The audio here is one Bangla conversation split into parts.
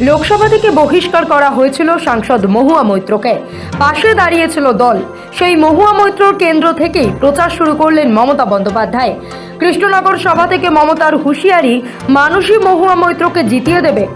লোকসভা থেকে বহিষ্কার করা হয়েছিল সাংসদ মহুয়া মৈত্রকে। পাশে দাঁড়িয়েছিল দল। সেই মহুয়া মৈত্রর কেন্দ্র থেকেই প্রচার শুরু করলেন মমতা বন্দ্যোপাধ্যায়। কৃষ্ণনগর সভা থেকে মমতার হুঁশিয়ারি মানুষই মহুয়া মৈত্রকে জিতিয়ে দেবে।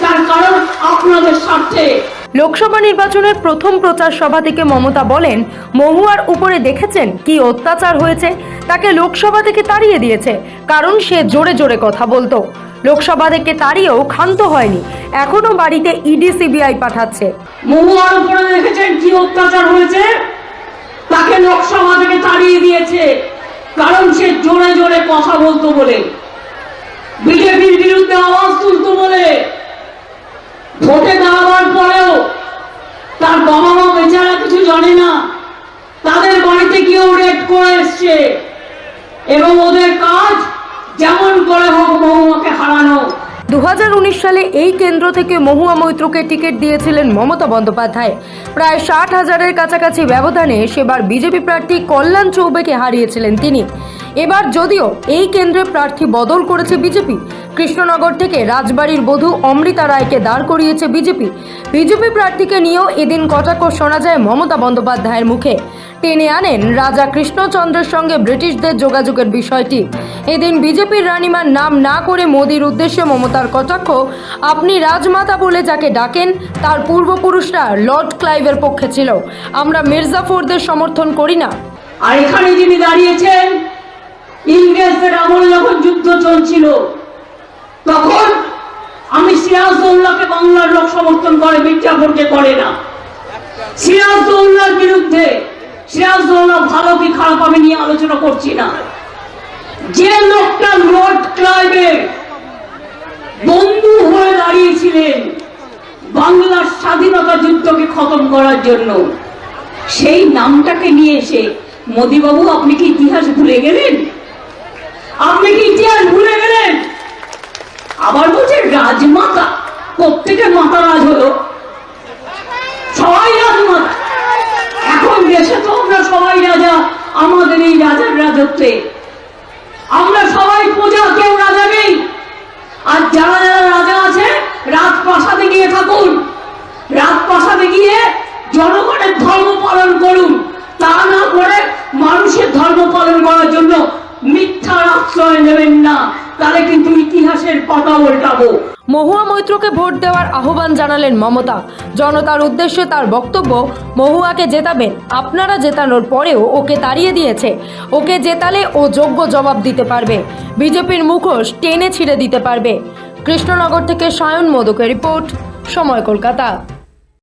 তার কারণ আপনাদের স্বার্থে। লোকসভা নির্বাচনের প্রথম প্রচার সভা থেকে মমতা বলেন, মহুয়ার উপরে দেখেছেন কি অত্যাচার হয়েছে? তাকে লোকসভা থেকে তাড়িয়ে দিয়েছে। কারণ সে জোরে জোরে কথা বলতো। লোকসভা থেকে তাড়িয়েও ক্ষান্ত হয়নি। এখনও বাড়িতে ইডি সিবিআই পাঠাচ্ছে। মহুয়ার উপরে দেখেছেন কি অত্যাচার হয়েছে? তাকে লোকসভা থেকে তাড়িয়ে দিয়েছে। কারণ সে জোরে জোরে কথা বলতো বলে। বিজেপির বিরুদ্ধে আওয়াজ তুলতো বলে। ভোটে বাড়িতে গিয়েও রেড করে এসছে। এবং ওদের কাজ যেমন করে হোক, মহুয়াকে হারানো। দু সালে এই কেন্দ্র থেকে মহুয়া মৈত্রকে টিকিট দিয়েছিলেন মমতা বন্দ্যোপাধ্যায়। প্রায় ষাট হাজারের কাছাকাছি ব্যবধানে সেবার বিজেপি প্রার্থী কল্যাণ চৌবেকে হারিয়েছিলেন তিনি। এবার যদিও এই কেন্দ্রে প্রার্থী বদল করেছে বিজেপি কৃষ্ণনগর থেকে রাজবাড়ির বধূ অমৃতা রায়কে দাঁড় করিয়েছে বিজেপি। বিজেপি প্রার্থীকে নিয়েও এদিন কটাক্ষ শোনা যায় মমতা বন্দ্যোপাধ্যায়ের মুখে। টেনে আনেন রাজা কৃষ্ণচন্দ্রের সঙ্গে ব্রিটিশদের যোগাযোগের বিষয়টি। এদিন বিজেপির রানিমার নাম না করে মোদির উদ্দেশ্যে মমতার কটাক্ষ, আপনি রাজমাতা বলে যাকে ডাকেন, তার পূর্বপুরুষরা লর্ড ক্লাইভের পক্ষে ছিল। আমরা মির্জাফরদের সমর্থন করি না। আর এখানে যিনি দাঁড়িয়েছেন, ইংরেজদের আমল যখন যুদ্ধ চলছিল সিরাজদৌল্লাকে বাংলার লোক সমর্থন করে মির্জাফরকে করে না। সিরাজদৌল্লার বিরুদ্ধে সিরাজদৌল্লা ভালো কি খারাপ আমি নিয়ে আলোচনা করছি না। যে লোকটা লর্ড ক্লাইভের বন্ধু হয়ে দাঁড়িয়েছিলেন বাংলার স্বাধীনতা যুদ্ধকে খতম করার জন্য, সেই নামটাকে নিয়ে এসে, মোদীবাবু, আপনি কি ইতিহাস ভুলে গেলেন? আপনি কি ইতিহাস ভুলে গেলেন? আবার বলছে রাজমাতা। প্রত্যেকের মাতা রাজ হলো। সবাই রাজমাতা এখন দেশে তো আমরা সবাই রাজা, আমাদের এই রাজার রাজত্বে। আমরা সবাই প্রজা কেউ রাজা নেই। আর যারা যারা রাজা আছে, রাজপ্রাসাদে গিয়ে থাকুন। রাজপ্রাসাদে গিয়ে জনগণের ধর্ম পালন করুন। তা না করে মানুষের ধর্ম পালন করার জন্য মিথ্যার আশ্রয় নেবেন না। তাহলে কিন্তু ইতিহাসের পাতা উল্টাবো। মহুয়া মৈত্রকে ভোট দেওয়ার আহ্বান জানালেন মমতা। জনতার উদ্দেশ্যে তার বক্তব্য, মহুয়াকে জেতাবেন, আপনারা জেতানোর পরেও ওকে তাড়িয়ে দিয়েছে। ওকে জেতালে ও যোগ্য জবাব দিতে পারবে। বিজেপির মুখোশ টেনে ছিঁড়ে দিতে পারবে। কৃষ্ণনগর থেকে সায়ন মোদকের রিপোর্ট, সময় কলকাতা।